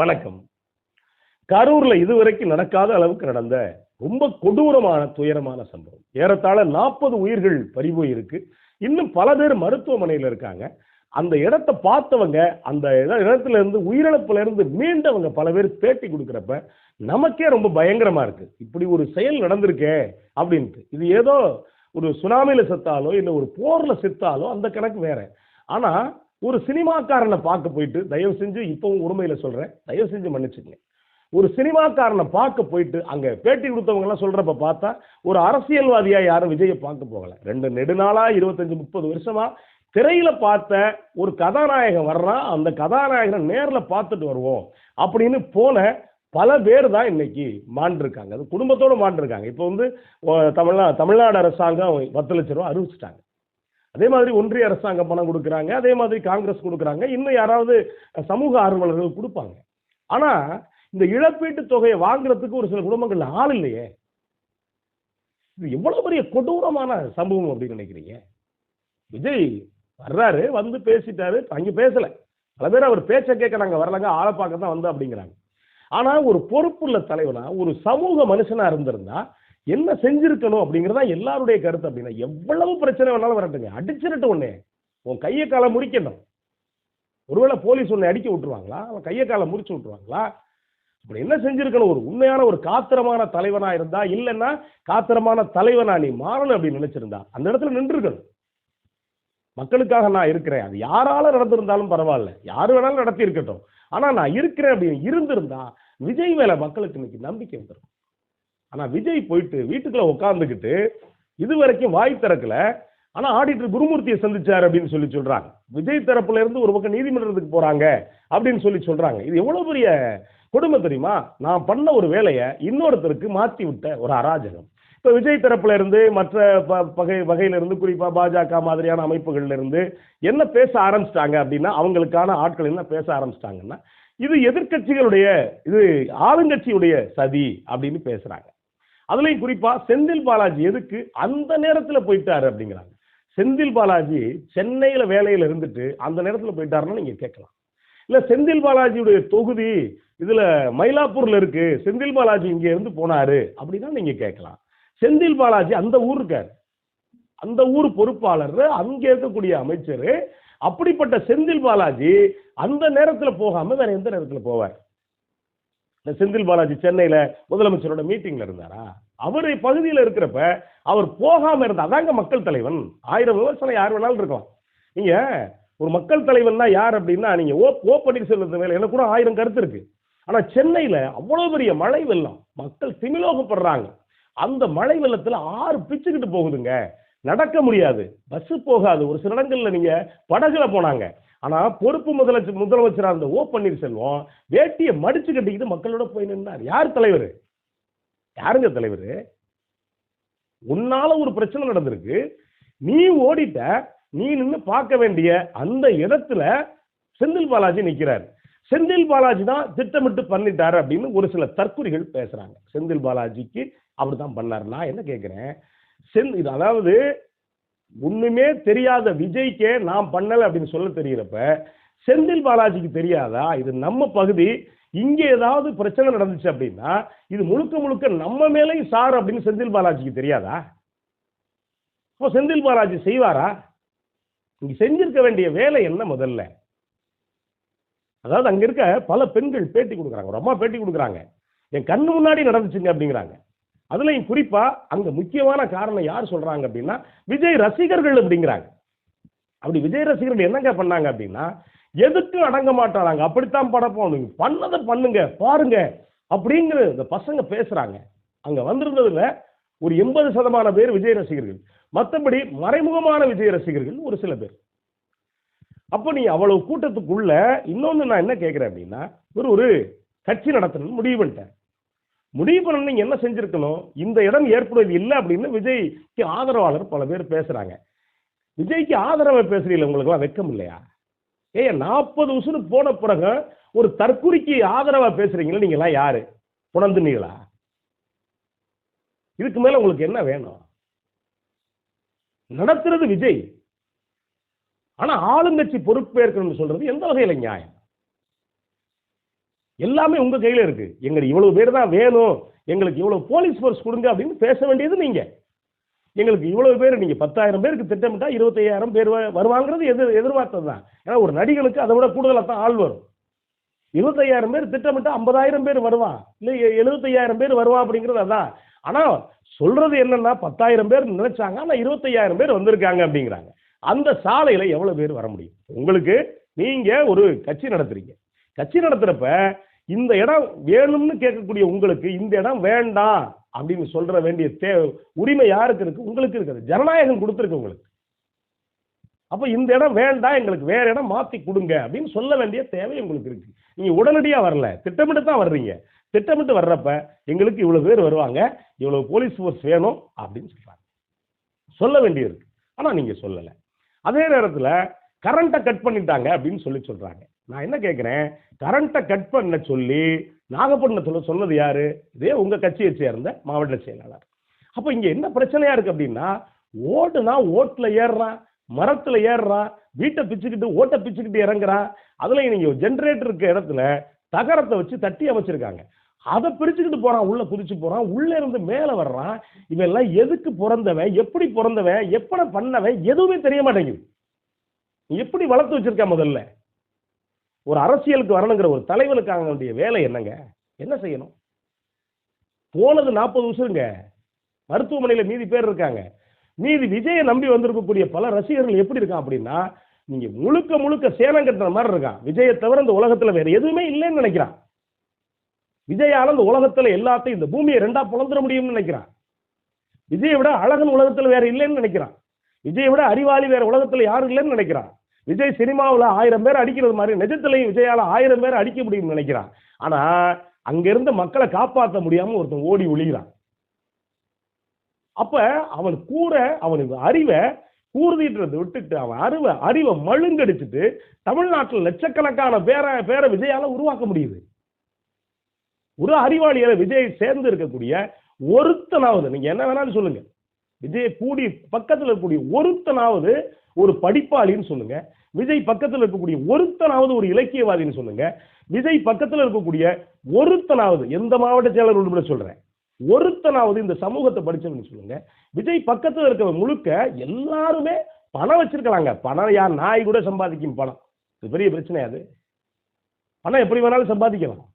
வணக்கம். கரூர்ல இதுவரைக்கும் நடக்காத அளவுக்கு நடந்த ரொம்ப கொடூரமான துயரமான சம்பவம். ஏறத்தாழ நாற்பது உயிர்கள் பறிபோயிருக்கு. இன்னும் பல பேர் மருத்துவமனையில் இருக்காங்க. அந்த இடத்த பார்த்தவங்க அந்த இடத்துல இருந்து உயிரிழப்புல இருந்து மீண்டவங்க பல பேர் பேட்டி கொடுக்குறப்ப நமக்கே ரொம்ப பயங்கரமா இருக்கு. இப்படி ஒரு செயல் நடந்திருக்கே அப்படின்ட்டு. இது ஏதோ ஒரு சுனாமியில செத்தாலோ இல்லை ஒரு போர்ல செத்தாலோ அந்த கணக்கு வேற. ஆனா ஒரு சினிமாக்காரனை பார்க்க போயிட்டு தயவு செஞ்சு இப்பவும் உரிமையில சொல்றேன். தயவு செஞ்சு மன்னிச்சுக்கங்க. ஒரு சினிமாக்காரனை பார்க்க போயிட்டு அங்க பேட்டி கொடுத்தவங்க எல்லாம் சொல்றப்ப பார்த்தா ஒரு அரசியல்வாதியா யாரும் விஜயை பார்க்க போகல. ரெண்டு நெடுநாளா இருபத்தஞ்சு முப்பது வருஷமா திரையில பார்த்த ஒரு கதாநாயகன் வர்றான். அந்த கதாநாயகனை நேரில் பார்த்துட்டு வருவோம் அப்படின்னு போன பல பேர் தான் இன்னைக்கு மாண்டிருக்காங்க. அது குடும்பத்தோடு மாண்டிருக்காங்க. இப்போ வந்து தமிழ்நா தமிழ்நாடு அரசாங்கம் பத்து லட்ச ரூபா அறிவிச்சிட்டாங்க. அதே மாதிரி ஒன்றிய அரசாங்கம் பணம் கொடுக்குறாங்க அதே மாதிரி காங்கிரஸ் கொடுக்குறாங்க. இன்னும் யாராவது சமூக ஆர்வலர்கள் கொடுப்பாங்க. ஆனா இந்த இழப்பீட்டு தொகையை வாங்குறதுக்கு ஒரு சில குடும்பங்கள்ல ஆள் இல்லையே. இது எவ்வளவு பெரிய கொடூரமான சம்பவம் அப்படின்னு நினைக்கிறீங்க? விஜய் வர்றாரு வந்து பேசிட்டாரு அங்க பேசல. பல பேர் அவர் பேச்ச கேட்க நாங்க வரலங்க ஆளை பார்க்க தான் வந்து அப்படிங்கிறாங்க. ஆனா ஒரு பொறுப்புள்ள தலைவனா ஒரு சமூக மனுஷனா இருந்திருந்தா என்ன செஞ்சிருக்கணும் அப்படிங்கிறதா எல்லாருடைய கருத்து அப்படின்னா எவ்வளவு பிரச்சனை வேணாலும் வரட்டுங்க. அடிச்சிருட்டு உடனே உன் கையை காலை முடிக்கணும் ஒருவேளை போலீஸ் உன்னை அடிக்க விட்டுருவாங்களா? அவன் கையை காலை முடிச்சு விட்டுருவாங்களா? அப்படி என்ன செஞ்சிருக்கணும்? ஒரு உண்மையான ஒரு காத்திரமான தலைவனா இருந்தா இல்லைன்னா காத்திரமான தலைவனா நீ மாறணும் அப்படின்னு நினைச்சிருந்தா அந்த இடத்துல நின்றுருக்கணும். மக்களுக்காக நான் இருக்கிறேன். அது யாரால நடந்திருந்தாலும் பரவாயில்ல. யாரு வேணாலும் நடத்தி இருக்கட்டும் ஆனா நான் இருக்கிறேன் அப்படின்னு இருந்திருந்தா விஜய் மேல மக்களுக்கு இன்னைக்கு நம்பிக்கை வந்துடும் ஆனா விஜய் போயிட்டு வீட்டுக்குள்ள உட்கார்ந்துக்கிட்டு இது வரைக்கும் வாய் திறக்கல. ஆனா ஆடிட்டர் குருமூர்த்தியை சந்திச்சார் அப்படின்னு சொல்லி சொல்றாங்க. விஜய் தரப்புல இருந்து ஒரு பக்கம் நீதிமன்றத்துக்கு போறாங்க அப்படின்னு சொல்லி சொல்றாங்க. இது எவ்வளவு பெரிய கொடுமை தெரியுமா? நான் பண்ண ஒரு வேலையை இன்னொருத்தருக்கு மாத்தி விட்ட ஒரு அராஜகம். இப்ப விஜய் தரப்புல இருந்து மற்ற ப- பகை வகையிலிருந்து குறிப்பாக குறிப்பா பாஜக மாதிரியான அமைப்புகள்ல இருந்து என்ன பேச ஆரம்பிச்சிட்டாங்க அப்படின்னா அவங்களுக்கான ஆட்கள் என்ன பேச ஆரம்பிச்சிட்டாங்கன்னா இது எதிர்க்கட்சிகளுடைய இது ஆளுங்கட்சியுடைய சதி அப்படின்னு பேசுறாங்க. அதுலயும் குறிப்பா செந்தில் பாலாஜி எதுக்கு அந்த நேரத்துல போயிட்டாரு அப்படிங்கிறாங்க. செந்தில் பாலாஜி சென்னையில வேலையில இருந்துட்டு அந்த நேரத்துல போயிட்டாருன்னா நீங்க கேட்கலாம். இல்ல செந்தில் பாலாஜியுடைய தொகுதி இதுல மயிலாப்பூர்ல இருக்கு செந்தில் பாலாஜி இங்க இருந்து போனாரு அப்படின்னா நீங்க கேட்கலாம். செந்தில் பாலாஜி அந்த ஊர் இருக்கார் அந்த ஊர் பொறுப்பாளர் அங்கே இருக்கக்கூடிய அமைச்சர் அப்படிப்பட்ட செந்தில் பாலாஜி அந்த நேரத்துல போகாம வேற எந்த நேரத்துல போவார்? செந்தில் பாலாஜி சென்னையில முதலமைச்சரோட மீட்டிங்ல இருந்தாரா? அவர் பகுதியில் இருக்கிறப்ப அவர் போகாம இருந்த அதாங்க மக்கள் தலைவன். ஆயிரம் விமர்சனம் யார் வேணாலும் இருக்கலாம். நீங்க ஒரு மக்கள் தலைவன்னா யார் அப்படின்னா நீங்க ஓ ஓ பன்னீர்செல்வத்து மேல எனக்கு கூட ஆயிரம் கருத்து இருக்கு. ஆனா சென்னையில அவ்வளவு பெரிய மழை வெள்ளம். மக்கள் திமிலோகப்படுறாங்க. அந்த மழை வெள்ளத்துல ஆறு பிச்சுக்கிட்டு போகுதுங்க. நடக்க முடியாது. பஸ் போகாது. ஒரு சில இடங்கள்ல நீங்க படகுல போனாங்க. ஆனா பொறுப்பு முதலமைச்சர் முதலமைச்சரா இருந்த ஓ பன்னீர்செல்வம் வேட்டியை மடிச்சு கட்டிக்கிட்டு மக்களோட போய் நின்றார் யார் தலைவர்? யாருங்க தலைவர்? உன்னால ஒரு பிரச்சனை நடந்திருக்கு. நீ ஓடிட்ட நீ நின்று பார்க்க வேண்டிய அந்த இடத்துல செந்தில் பாலாஜி நிற்கிறார் செந்தில் பாலாஜி தான் திட்டமிட்டு பண்ணிட்டாரு அப்படின்னு ஒரு சில தற்குறிகள் பேசுறாங்க. செந்தில் பாலாஜிக்கு அப்படிதான் பண்ணார். நான் என்ன கேட்குறேன் செந் இது அதாவது ஒண்ணுமே தெரியாத விஜய்க்கே நான் பண்ணலை அப்படின்னு சொல்ல தெரிகிறப்ப செந்தில் பாலாஜிக்கு தெரியாதா? இது நம்ம பகுதி. இங்கே ஏதாவது பிரச்சனை நடந்துச்சு அப்படின்னா இது முழுக்க முழுக்க நம்ம மேலேயும் சார் அப்படின்னு செந்தில் பாலாஜிக்கு தெரியாதா? இப்போ செந்தில் பாலாஜி செய்வாரா? இங்க செஞ்சிருக்க வேண்டிய வேலை என்ன முதல்ல? அதாவது அங்க இருக்க பல பெண்கள் பேட்டி கொடுக்குறாங்க. ஒரு அம்மா பேட்டி கொடுக்குறாங்க. என் கண்ணு முன்னாடி நடந்துச்சுங்க அப்படிங்கிறாங்க. அதுலயும் குறிப்பா அங்க முக்கியமான காரணம் யார் சொல்றாங்க அப்படின்னா விஜய் ரசிகர்கள் அப்படிங்கிறாங்க. அப்படி விஜய் ரசிகர்கள் என்னங்க பண்ணாங்க அப்படின்னா எதுக்கும் அடங்க மாட்டாங்க? அப்படித்தான் படப்போம் நீங்க பண்ணதை பண்ணுங்க பாருங்க அப்படிங்கிற இந்த பசங்க பேசுறாங்க. அங்க வந்திருந்ததுல ஒரு எண்பது சதமான பேர் விஜய் ரசிகர்கள். மற்றபடி மறைமுகமான விஜய் ரசிகர்கள் ஒரு சில பேர். அப்போ நீ அவ்வளவு கூட்டத்துக்குள்ள இன்னொன்னு நான் என்ன கேட்கிறேன் அப்படின்னா ஒரு ஒரு கட்சி நடத்தணும்னு முடிவு பண்ணிட்டேன் முடிவு பண்ண நீங்க என்ன செஞ்சிருக்கணும்? இந்த இடம் ஏற்படுவது இல்லை அப்படின்னு விஜய்க்கு ஆதரவாளர் பல பேர் பேசுறாங்க. விஜய்க்கு ஆதரவை பேசுறீங்களா உங்களுக்குலாம் வெக்கம் இல்லையா? ஏய் நாற்பது உசுறு போன பிறகு ஒரு தற்குறிக்கு ஆதரவா பேசுறீங்களா நீங்க எல்லாம் யாரு? உணர்ந்துனீங்களா இதுக்கு மேல உங்களுக்கு என்ன வேணும்? நடத்துறது விஜய். ஆனா ஆளுங்கட்சி பொறுப்பேற்கணும்னு சொல்றது எந்த வகையில நியாயம்? எல்லாமே உங்க கையில இருக்கு. எங்களுக்கு இவ்வளவு பேர் தான் வேணும். எங்களுக்கு இவ்வளவு போலீஸ் ஃபோர்ஸ் கொடுங்க அப்படின்னு பேச வேண்டியது நீங்க. எங்களுக்கு இவ்வளவு பேர் நீங்க பத்தாயிரம் பேருக்கு திட்டமிட்டா இருபத்தையாயிரம் பேர் வ- வருவாங்கிறது எதிர் எதிர்பார்த்தது தான். ஏன்னா ஒரு நடிகனுக்கு அதை விட கூடுதலாக தான் ஆள் வரும். இருபத்தையாயிரம் பேர் திட்டமிட்டா ஐம்பதாயிரம் பேர் வருவான் இல்லை எழுபத்தையாயிரம் பேர் வருவான் அப்படிங்கிறது அதான். ஆனால் சொல்றது என்னன்னா பத்தாயிரம் பேர் நினைச்சாங்க ஆனால் இருபத்தையாயிரம் பேர் வந்திருக்காங்க அப்படிங்கிறாங்க. அந்த சாலையில் எவ்வளோ பேர் வர முடியும்? உங்களுக்கு நீங்கள் ஒரு கட்சி நடத்துறீங்க. கட்சி நடத்துறப்ப இந்த இடம் வேணும்னு கேட்கக்கூடிய உங்களுக்கு இந்த இடம் வேண்டாம் அப்படின்னு சொல்ற வேண்டிய தே உரிமை யாருக்கு இருக்கு? உங்களுக்கு இருக்குது. ஜனநாயகம் கொடுத்துருக்கு உங்களுக்கு. அப்ப இந்த இடம் வேண்டாம் எங்களுக்கு வேற இடம் மாத்தி கொடுங்க அப்படின்னு சொல்ல வேண்டிய தேவை உங்களுக்கு இருக்கு. நீங்க உடனடியா வரல. திட்டமிட்டு தான் வர்றீங்க. திட்டமிட்டு வர்றப்ப எங்களுக்கு இவ்வளவு பேர் வருவாங்க. இவ்வளவு போலீஸ் ஃபோர்ஸ் வேணும் அப்படின்னு சொல்றாங்க. சொல்ல வேண்டியிருக்கு ஆனா நீங்க சொல்லலை. அதே நேரத்துல கரண்ட்டை கட் பண்ணிட்டாங்க அப்படின்னு சொல்லி சொல்றாங்க. நான் என்ன கேட்குறேன் கரண்ட்டை கட் பண்ண சொல்லி நாகப்பட்டினத்தில் சொன்னது யார்? இதே உங்கள் கட்சியை சேர்ந்த மாவட்ட செயலாளர். அப்போ இங்கே என்ன பிரச்சனையாக இருக்குது அப்படின்னா ஓடுனா ஓட்டில் ஏறுறான் மரத்தில் ஏறுறான் வீட்டை பிச்சுக்கிட்டு ஓட்டை பிச்சுக்கிட்டு இறங்குறான். அதில் நீங்கள் ஜென்ரேட்டர் இருக்க இடத்துல தகரத்தை வச்சு தட்டி அமைச்சிருக்காங்க. அதை பிரிச்சுக்கிட்டு போறான் உள்ள குதிச்சு போறான் உள்ள இருந்து மேலே வர்றான். இவன் எல்லாம் எதுக்கு பிறந்தவன் எப்படி பிறந்தவன் எப்படி பண்ணவன் எதுவுமே தெரிய மாட்டேங்குது. நீ எப்படி வளர்த்து வச்சிருக்க முதல்ல? ஒரு அரசியலுக்கு வரணுங்கிற ஒரு தலைவனுக்காக வேலை என்னங்க? என்ன செய்யணும்? போனது நாற்பது வருஷங்க மருத்துவமனையில் மீதி பேர் இருக்காங்க. மீதி விஜயை நம்பி வந்திருக்கக்கூடிய பல ரசிகர்கள் எப்படி இருக்கான் அப்படின்னா நீங்க முழுக்க முழுக்க சேனம் கட்டுற மாதிரி இருக்கான். விஜயை தவிர இந்த உலகத்துல வேற எதுவுமே இல்லைன்னு நினைக்கிறான். விஜயால இந்த உலகத்துல எல்லாத்தையும் இந்த பூமியை ரெண்டா புலந்துட முடியும்னு நினைக்கிறான். விஜயை விட அழகன் உலகத்துல வேற இல்லைன்னு நினைக்கிறான். விஜயை விட அறிவாளி வேற உலகத்துல யாரும் இல்லைன்னு நினைக்கிறான். விஜய் சினிமாவுல ஆயிரம் பேர் அடிக்கிறது மாதிரி நிஜத்திலையும் விஜயால ஆயிரம் பேர் அடிக்க முடியும்னு நினைக்கிறான். ஆனா அங்கிருந்து மக்களை காப்பாற்ற முடியாம ஒருத்தன் ஓடி ஒழிகிறான் அப்ப அவன் கூற அவனுக்கு அறிவை கூர்திட்டுறதை விட்டுட்டு அவன் அறிவை அறிவை மழுங்கடிச்சிட்டு தமிழ்நாட்டில் லட்சக்கணக்கான பேரை பேரை விஜயால உருவாக்க முடியுது. ஒரு அறிவாளிகளை விஜய் சேர்ந்து இருக்கக்கூடிய ஒருத்தனாவது நீங்க என்ன வேணாலும் சொல்லுங்க. விஜய் கூடி பக்கத்துல இருக்கக்கூடிய ஒருத்தனாவது ஒரு படிப்பாளின்னு சொல்லுங்க. விஜய் பக்கத்தில் இருக்கக்கூடிய ஒருத்தனாவது ஒரு இலக்கியவாதின்னு சொல்லுங்க. விஜய் பக்கத்தில் இருக்கக்கூடிய ஒருத்தனாவது எந்த மாவட்ட செயலர் உட்பட சொல்றேன். ஒருத்தனாவது இந்த சமூகத்தை படிச்சவன்னு சொல்லுங்க. விஜய் பக்கத்தில் இருக்கிற முழுக்க எல்லாருமே பணம் வச்சிருக்கலாங்க பணம் யார்? நாய் கூட சம்பாதிக்கும் பணம். இது பெரிய பிரச்சனை அது. பணம் எப்படி வேணாலும் சம்பாதிக்கலாம்.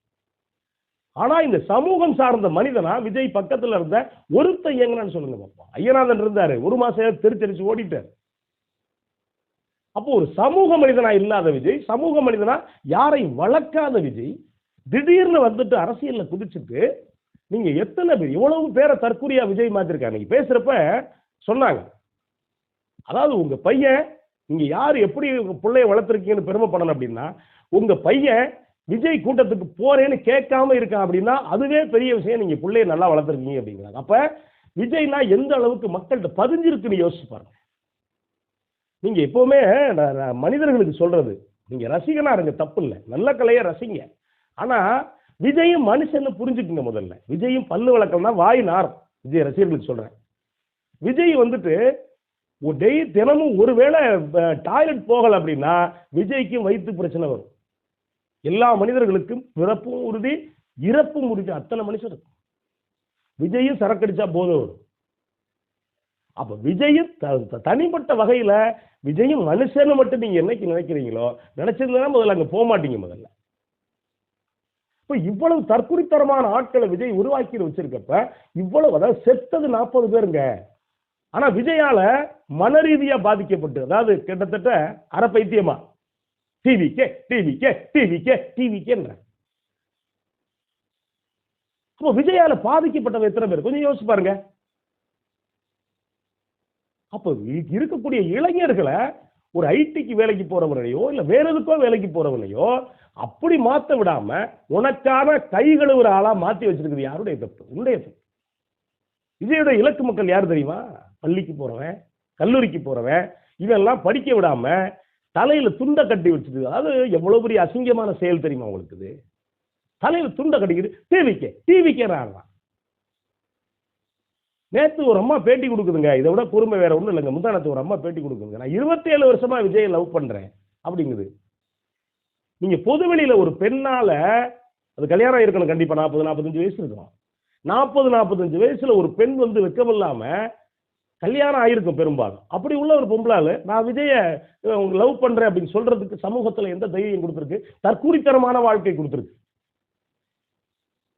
ஆனா இந்த சமூகம் சார்ந்த மனிதனா விஜய் பக்கத்துல இருந்த ஒருத்த இயங்குனான்னு சொல்லுங்க பாப்பா ஐயநாதன் இருந்தாரு. ஒரு மாசம் திருச்சரிச்சு ஓடிட்டார். அப்போ ஒரு சமூக மனிதனா இல்லாத விஜய் சமூக மனிதனா யாரையும் வளர்க்காத விஜய் திடீர்னு வந்துட்டு அரசியல்ல குதிச்சுட்டு நீங்க எத்தனை பேர் இவ்வளவு பேரை தற்கொலையா விஜய் மாத்திருக்காங்க நீங்க பேசுறப்ப சொன்னாங்க. அதாவது உங்க பையன் நீங்க யார் எப்படி உங்க பிள்ளைய வளர்த்துருக்கீங்கன்னு பெருமைப்படணும் அப்படின்னா உங்க பையன் விஜய் கூட்டத்துக்கு போறேன்னு கேட்காம இருக்கான் அப்படின்னா அதுவே பெரிய விஷயம் நீங்க பிள்ளைய நல்லா வளர்த்துருக்கீங்க அப்படிங்கிறாங்க. அப்ப விஜய்னா எந்த அளவுக்கு மக்கள்கிட்ட பதிஞ்சிருக்குன்னு யோசிச்சு பாருங்க. நீங்க எப்பவுமே நான் மனிதர்களுக்கு சொல்றது நீங்க ரசிகனா இருங்க தப்பு இல்லை நல்ல கலையை ரசிங்க. ஆனா விஜயும் மனுஷன்னு புரிஞ்சுக்குங்க முதல்ல. விஜயும் பல்லு வழக்கம் தான் வாய் நாரம் விஜய் ரசிகர்களுக்கு சொல்றேன். விஜய் வந்துட்டு டெய் தினமும் ஒருவேளை டாய்லெட் போகல அப்படின்னா விஜய்க்கும் வயிற்று பிரச்சனை வரும். எல்லா மனிதர்களுக்கும் பிறப்பும் உறுதி இறப்பும் உறுதி. அத்தனை மனுஷன் இருக்கும் விஜயும் சரக்கடிச்சா போதும். வரும் அப்ப விஜயும் த- தனிப்பட்ட வகையில விஜயும் மனுஷன்னு மட்டும் நீங்க என்னைக்கு நினைக்கிறீங்களோ நினைச்சிருந்தா முதல்ல அங்க போக மாட்டீங்க முதல்ல. இப்ப இவ்வளவு தற்குறித்தரமான ஆட்களை விஜய் உருவாக்கி வச்சிருக்கப்ப இவ்வளவு அதாவது செத்தது நாற்பது பேருங்க. ஆனா விஜயால மன ரீதியா பாதிக்கப்பட்டு அதாவது கிட்டத்தட்ட அரை பைத்தியமா? TV K TV K TV K TV கேன்ற அப்போ விஜயால பாதிக்கப்பட்டவங்க எத்தனை பேர்? கொஞ்சம் யோசிச்சு பாருங்க. அப்போ இருக்கக்கூடிய இளைஞர்களை ஒரு ஐடிக்கு வேலைக்கு போறவர்களையோ இல்லை வேற எதுக்கோ வேலைக்கு போறவனையோ அப்படி மாத்த விடாம உனக்கான கை கழுவுற ஆளா மாத்தி வச்சிருக்கிறது யாருடைய தப்பு? உன்னுடைய தப்பு. இதையோட இலக்கு மக்கள் யார் தெரியுமா? பள்ளிக்கு போறவன் கல்லூரிக்கு போறவன் இவெல்லாம் படிக்க விடாம தலையில துண்டை கட்டி வச்சுட்டு அதாவது எவ்வளவு பெரிய அசிங்கமான செயல் தெரியுமா உங்களுக்கு இது? தலையில துண்டை கட்டிக்கிட்டு டிவிக்கே டிவிக்கே ஆடுறான். நேத்து ஒரு அம்மா பேட்டி கொடுக்குதுங்க. இதை விட பொறுமை வேற ஒன்றும் இல்லைங்க. முந்தானத்து ஒரு அம்மா பேட்டி கொடுக்குதுங்க. நான் இருபத்தி ஏழு வருஷமா விஜயை லவ் பண்றேன். அப்படிங்குது. நீங்க பொதுவெளியில ஒரு பெண்ணால அது கல்யாணம் இருக்கணும் கண்டிப்பா. நாற்பது நாற்பத்தஞ்சு வயசு இருக்கும். நாற்பது நாற்பத்தஞ்சு வயசுல ஒரு பெண் வந்து வெக்கமில்லாம கல்யாணம் ஆயிருக்கும் பெரும்பாலும். அப்படி உள்ள ஒரு பொம்பளால நான் விஜய லவ் பண்றேன் அப்படின்னு சொல்றதுக்கு சமூகத்துல எந்த தைரியம் கொடுத்துருக்கு? தற்கூலித்தனமான வாழ்க்கை கொடுத்துருக்கு.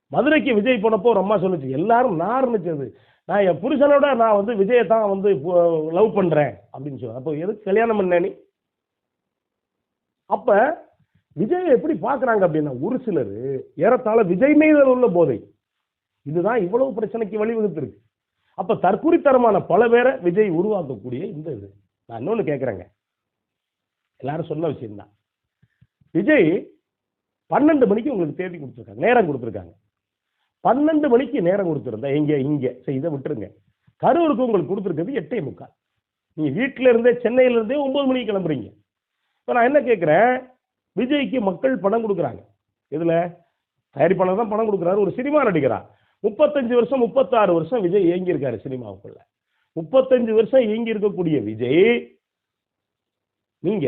மதுரைக்கு விஜய் போனப்போ ஒரு அம்மா சொல்லுச்சு எல்லாரும் நான் இருந்துச்சு அது. நான் என் புருஷனோட நான் வந்து விஜயை தான் வந்து லவ் பண்ணுறேன் அப்படின்னு சொல்லி அப்போ எதுக்கு கல்யாணம் பண்ண நீ? அப்போ விஜய் எப்படி பார்க்குறாங்க அப்படின்னா ஒரு சிலர் ஏறத்தாழ விஜய் மீது உள்ள போதை. இதுதான் இவ்வளவு பிரச்சனைக்கு வழிவகுத்திருக்கு. அப்போ தற்குறித்தரமான பல பேரை விஜய் உருவாக்கக்கூடிய இந்த இது. நான் இன்னொன்று கேட்குறேங்க. எல்லாரும் சொன்ன விஷயம்தான். விஜய் பன்னெண்டு மணிக்கு உங்களுக்கு தேதி கொடுத்துருக்காங்க நேரம் கொடுத்துருக்காங்க. பன்னெண்டு மணிக்கு நேரம் கொடுத்துருந்தா இங்கே இங்கே. சரி இதை விட்டுருங்க. கரூருக்கு உங்களுக்கு கொடுத்துருக்கிறது எட்டே முக்கால். நீங்கள் வீட்டில் இருந்தே சென்னையிலேருந்தே ஒம்பது மணிக்கு கிளம்புறீங்க. இப்போ நான் என்ன கேட்குறேன் விஜய்க்கு மக்கள் பணம் கொடுக்குறாங்க. இதில் தயாரிப்பாளர் தான் பணம் கொடுக்குறாரு. ஒரு சினிமா நடிக்கிறார் முப்பத்தஞ்சு வருஷம் முப்பத்தாறு வருஷம் விஜய் இயங்கியிருக்காரு சினிமாவுக்குள்ள. முப்பத்தஞ்சு வருஷம் இயங்கி இருக்கக்கூடிய விஜய் நீங்க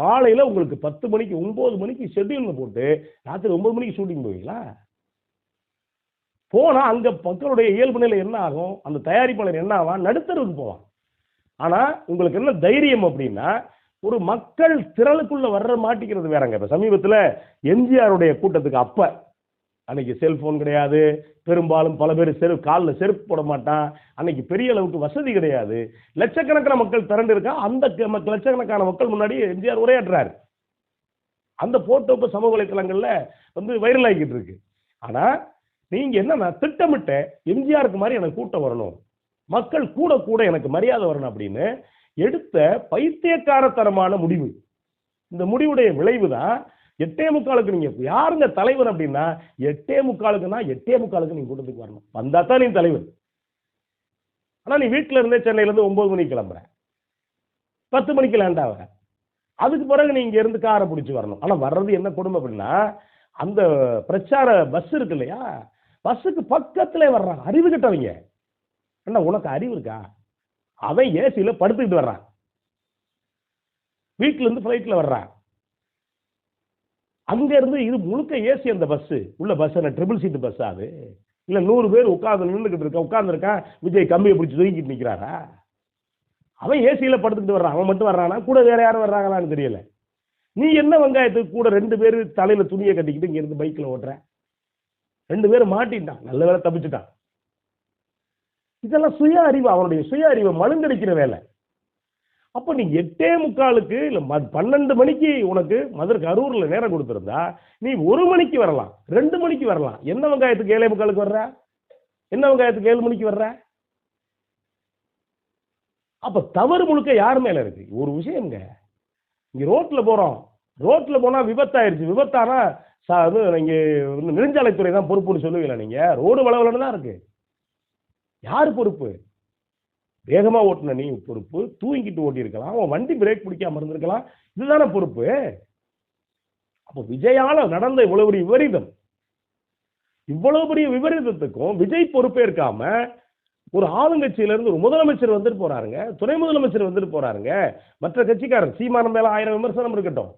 காலையில உங்களுக்கு பத்து மணிக்கு ஒன்பது மணிக்கு ஷெட்யூலில் போட்டு ராத்திரி ஒன்பது மணிக்கு ஷூட்டிங் போவீங்களா? போனால் அங்கே மக்களுடைய இயல்பு நிலை என்ன ஆகும்? அந்த தயாரிப்பாளர் என்ன ஆவான்? நடுத்தருக்கு போவான். ஆனால் உங்களுக்கு என்ன தைரியம் அப்படின்னா ஒரு மக்கள் திரளுக்குள்ளே வர்ற மாட்டிக்கிறது வேறங்க. இப்போ சமீபத்தில் எம்ஜிஆருடைய கூட்டத்துக்கு அப்போ அன்னைக்கு செல்போன் கிடையாது. பெரும்பாலும் பல பேர் செரு காலில் செருப்பு போட மாட்டான். அன்னைக்கு பெரிய அளவுக்கு வசதி கிடையாது. லட்சக்கணக்கான மக்கள் திரண்டு இருக்கா அந்த லட்சக்கணக்கான மக்கள் முன்னாடி எம்ஜிஆர் உரையாற்றுறாரு. அந்த போட்டோ இப்போ சமூக வலைத்தளங்களில் வந்து வைரல் ஆகிக்கிட்டு இருக்கு. ஆனால் நீங்க என்னன்னா திட்டமிட்ட எம்ஜிஆருக்கு மாதிரி எனக்கு கூட்டம் வரணும். மக்கள் கூட கூட எனக்கு மரியாதை வரணும் அப்படின்னு எடுத்த பைத்தியக்காரத்தனமான முடிவு. இந்த முடிவுடைய விளைவு தான் எட்டே முக்காலுக்கு நீங்க யாருங்க தலைவர் அப்படின்னா எட்டே முக்காலுக்குன்னா எட்டே முக்காலுக்கு நீங்க கூட்டத்துக்கு வரணும். வந்தா தான் நீ தலைவர். ஆனா நீ வீட்டுல இருந்தே சென்னையில இருந்து ஒன்பது மணிக்கு கிளம்புற. பத்து மணிக்கு லேண்ட் அதுக்கு பிறகு நீ இங்க இருந்து காரை பிடிச்சி வரணும். ஆனா வர்றது என்ன குடும்பம் அப்படின்னா அந்த பிரச்சார பஸ் இருக்கு இல்லையா? பஸ்ஸுக்கு பக்கத்தில் வர்றான். அறிவு கிட்டவங்க. என்ன உனக்கு அறிவு இருக்கா? அவன் ஏசியில் படுத்துக்கிட்டு வர்றான். வீட்டிலேருந்து ஃப்ளைட்டில் வர்றான். அங்கேருந்து இது முழுக்க ஏசி அந்த பஸ் உள்ள பஸ் என்ன ட்ரிபிள் சீட்டு பஸ் அது? இல்லை நூறு பேர் உட்காந்து நின்றுக்கிட்டு இருக்க உட்காந்துருக்கான் விஜய் கம்பியை பிடிச்சி தூக்கிட்டு நிற்கிறாரா அவன் ஏசியில் படுத்துக்கிட்டு வர்றான். அவன் மட்டும் வர்றானா? கூட வேற யாரும் வர்றாங்களான்னு தெரியல. நீ என்ன வெங்காயத்துக்கு கூட ரெண்டு பேர் தலையில் துணியை கட்டிக்கிட்டு இங்கேருந்து பைக்கில் ஓட்டுற? ரெண்டு பேரும் மாட்டிட்டான். நல்ல வேலை தப்பிச்சுட்டான். இதெல்லாம் சுய அறிவு அவனுடைய சுய அறிவை மழுங்கடிக்கிற வேலை. அப்போ நீ எட்டே முக்காலுக்கு இல்ல ம- பன்னெண்டு மணிக்கு உனக்கு மதுரை கரூர்ல நேரம் கொடுத்துருந்தா நீ ஒரு மணிக்கு வரலாம் ரெண்டு மணிக்கு வரலாம். என்ன வெங்காயத்துக்கு ஏழே முக்காலுக்கு வர்ற? என்ன வெங்காயத்துக்கு ஏழு மணிக்கு வர்ற? அப்ப தவறு முழுக்க யார் மேல இருக்கு? ஒரு விஷயம்ங்க. இங்க ரோட்ல போறோம். ரோட்ல போனா விபத்தாயிருச்சு. விபத்தானா சார் அது நீங்கள் வந்து நெடுஞ்சாலைத்துறை தான் பொறுப்புன்னு சொல்லுவீங்களா நீங்கள் ரோடு வளவலன்னு தான் இருக்கு. யார் பொறுப்பு? வேகமாக ஓட்டின நீ பொறுப்பு. தூங்கிட்டு ஓட்டியிருக்கலாம். அவன் உன் வண்டி பிரேக் பிடிக்காம இருந்திருக்கலாம். இதுதானே பொறுப்பு? அப்போ விஜயால நடந்த இவ்வளவு பெரிய விபரீதம். இவ்வளவு பெரிய விபரீதத்துக்கும் விஜய் பொறுப்பேற்காம ஒரு ஆளுங்கட்சியிலேருந்து ஒரு முதலமைச்சர் வந்துட்டு போறாருங்க. துணை முதலமைச்சர் வந்துட்டு போறாருங்க. மற்ற கட்சிக்காரர் சீமானம் மேல ஆயிரம் விமர்சனம் இருக்கட்டும்.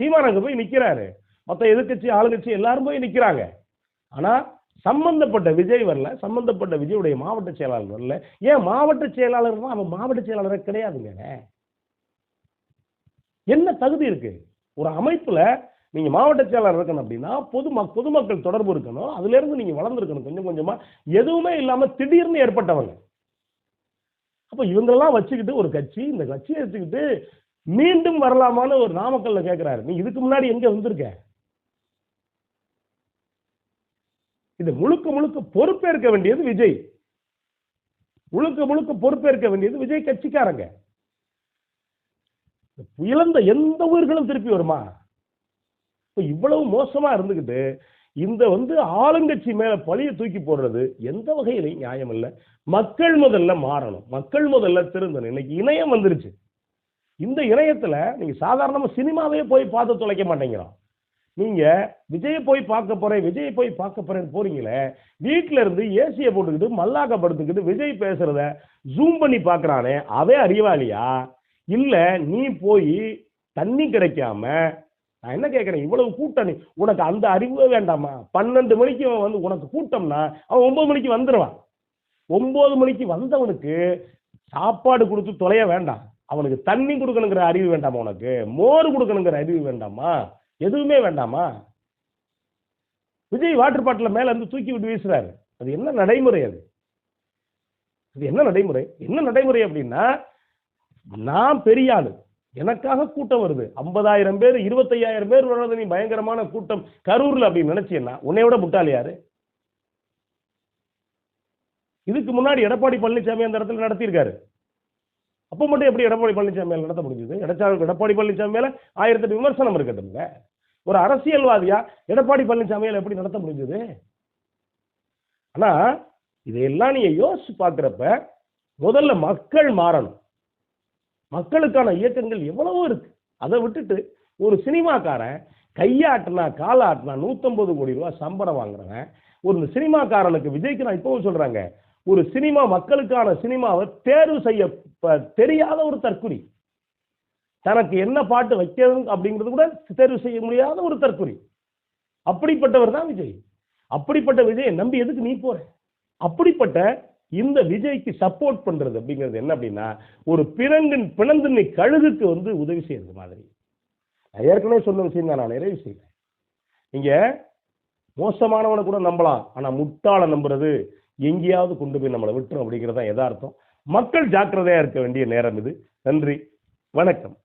சீமான் போய் நிற்கிறாரு மொத்த எதிர்க்கட்சி ஆளுங்கட்சி எல்லாரும் போய் நிற்கிறாங்க ஆனால் சம்பந்தப்பட்ட விஜய் வரல. சம்பந்தப்பட்ட விஜயுடைய மாவட்ட செயலாளர் வரல. ஏன் மாவட்ட செயலாளர் தான்? அவன் மாவட்ட செயலாளரே கிடையாதுங்க. என்ன தகுதி இருக்கு? ஒரு அமைப்பில் நீங்கள் மாவட்ட செயலாளர் இருக்கணும் அப்படின்னா பொது பொதுமக்கள் தொடர்பு இருக்கணும். அதுலேருந்து நீங்கள் வளர்ந்துருக்கணும். கொஞ்சம் கொஞ்சமாக எதுவுமே இல்லாமல் திடீர்னு ஏற்பட்டவங்க. அப்போ இவங்களெல்லாம் வச்சுக்கிட்டு ஒரு கட்சி இந்த கட்சியை வச்சுக்கிட்டு மீண்டும் வரலாமான்னு ஒரு நாமக்கல்ல கேட்குறாரு நீ இதுக்கு முன்னாடி எங்கே வந்திருக்க? இது முழுக்க முழுக்க பொறுப்பேற்க வேண்டியது விஜய். முழுக்க முழுக்க பொறுப்பேற்க வேண்டியது விஜய் கட்சிக்காரங்க. இழந்த எந்த உயிர்களும் திருப்பி வருமா? இப்போ இவ்வளவு மோசமா இருந்துகிட்டு இந்த வந்து ஆளுங்கட்சி மேல பழிய தூக்கி போடுறது எந்த வகையிலையும் நியாயம் இல்லை. மக்கள் முதல்ல மாறணும். மக்கள் முதல்ல திருந்தணும். இன்னைக்கு இணையம் வந்துருச்சு. இந்த இணையத்துல நீங்க சாதாரணமா சினிமாவே போய் பார்த்து தொலைக்க மாட்டேங்கிறோம். நீங்க விஜயை போய் பார்க்க போறேன் விஜயை போய் பார்க்க போறேன்னு போறீங்களே வீட்டுல இருந்து ஏசியை போட்டுக்கிட்டு மல்லாக்க படுத்துக்கிட்டு விஜய் பேசுறத ஜூம் பண்ணி பாக்குறானே அவன் அறிவாளியா? இல்ல நீ போய் தண்ணி கிடைக்காம நான் என்ன கேட்கறேன் இவ்வளவு கூட்டணி உனக்கு அந்த அறிவே வேண்டாமா? பன்னெண்டு மணிக்கு வந்து உனக்கு கூட்டம்னா அவன் ஒன்பது மணிக்கு வந்துடுவான் ஒன்பது மணிக்கு வந்தவனுக்கு சாப்பாடு கொடுத்து தொலைய வேண்டாம். அவனுக்கு தண்ணி கொடுக்கணுங்கிற அறிவு வேண்டாமா உனக்கு? மோர் கொடுக்கணுங்கிற அறிவு வேண்டாமா? எதுவுமே வேண்டாமா? விஜய் வாட்டர் பாட்டில் மேலே இருந்து தூக்கி விட்டு வீசுறாரு. அது என்ன நடைமுறை அது? அது என்ன நடைமுறை? என்ன நடைமுறை அப்படின்னா நான் பெரிய ஆளு. எனக்காக கூட்டம் வருது. ஐம்பதாயிரம் பேர் இருபத்தையாயிரம் பேர் வர்றது நீ பயங்கரமான கூட்டம். கரூர்ல அப்படின்னு நினைச்சீன்னா உன்னை விட முட்டாள் யாரு? இதுக்கு முன்னாடி எடப்பாடி பழனிசாமி அந்த இடத்துல நடத்தியிருக்காரு. அப்போ மட்டும் எப்படி எடப்பாடி பழனிசாமி மேல நடத்த முடிஞ்சது? எடப்பாடி எடப்பாடி பழனிசாமி மேல ஆயிரத்தெட்டு விமர்சனம் இருக்கட்டும்ல. ஒரு அரசியல்வாதியா எடப்பாடி பழனிசாமி எப்படி நடத்த முடிஞ்சது? ஆனா இதையெல்லாம் நீங்க யோசிச்சு பார்க்குறப்ப முதல்ல மக்கள் மாறணும். மக்களுக்கான இயக்கங்கள் எவ்வளவோ இருக்கு. அதை விட்டுட்டு ஒரு சினிமாக்காரன் கையாட்டினா காலாட்டினா நூத்தம்பது கோடி ரூபாய் சம்பளம் வாங்குறவன் ஒரு சினிமாக்காரனுக்கு விஜய்க்கு நான் இப்பவும் சொல்றாங்க ஒரு சினிமா மக்களுக்கான சினிமாவை தேர்வு செய்ய ப- தெரியாத ஒரு தற்குறி தனக்கு என்ன பாட்டு வைக்கிறது அப்படிங்கிறது கூட தேர்வு செய்ய முடியாத ஒரு தற்கொலை. அப்படிப்பட்டவர் தான் விஜய். அப்படிப்பட்ட விஜயை நம்பி எதுக்கு நீ போற? அப்படிப்பட்ட இந்த விஜய்க்கு சப்போர்ட் பண்றது அப்படிங்கிறது என்ன அப்படின்னா ஒரு பிறங்கின் பிணந்தின்மை கழுகுக்கு வந்து உதவி செய்யறது மாதிரி. நான் ஏற்கனவே சொன்ன விஷயம் தான் நான் நிறைவு செய்யறேன் நீங்க மோசமானவனை கூட நம்பலாம் ஆனா முட்டாளை நம்புறது எங்கேயாவது கொண்டு போய் நம்மளை விட்டுரும் அப்படிங்கிறது தான் எதார்த்தம் மக்கள் ஜாக்கிரதையா இருக்க வேண்டிய நேரம் இது. நன்றி. வணக்கம்.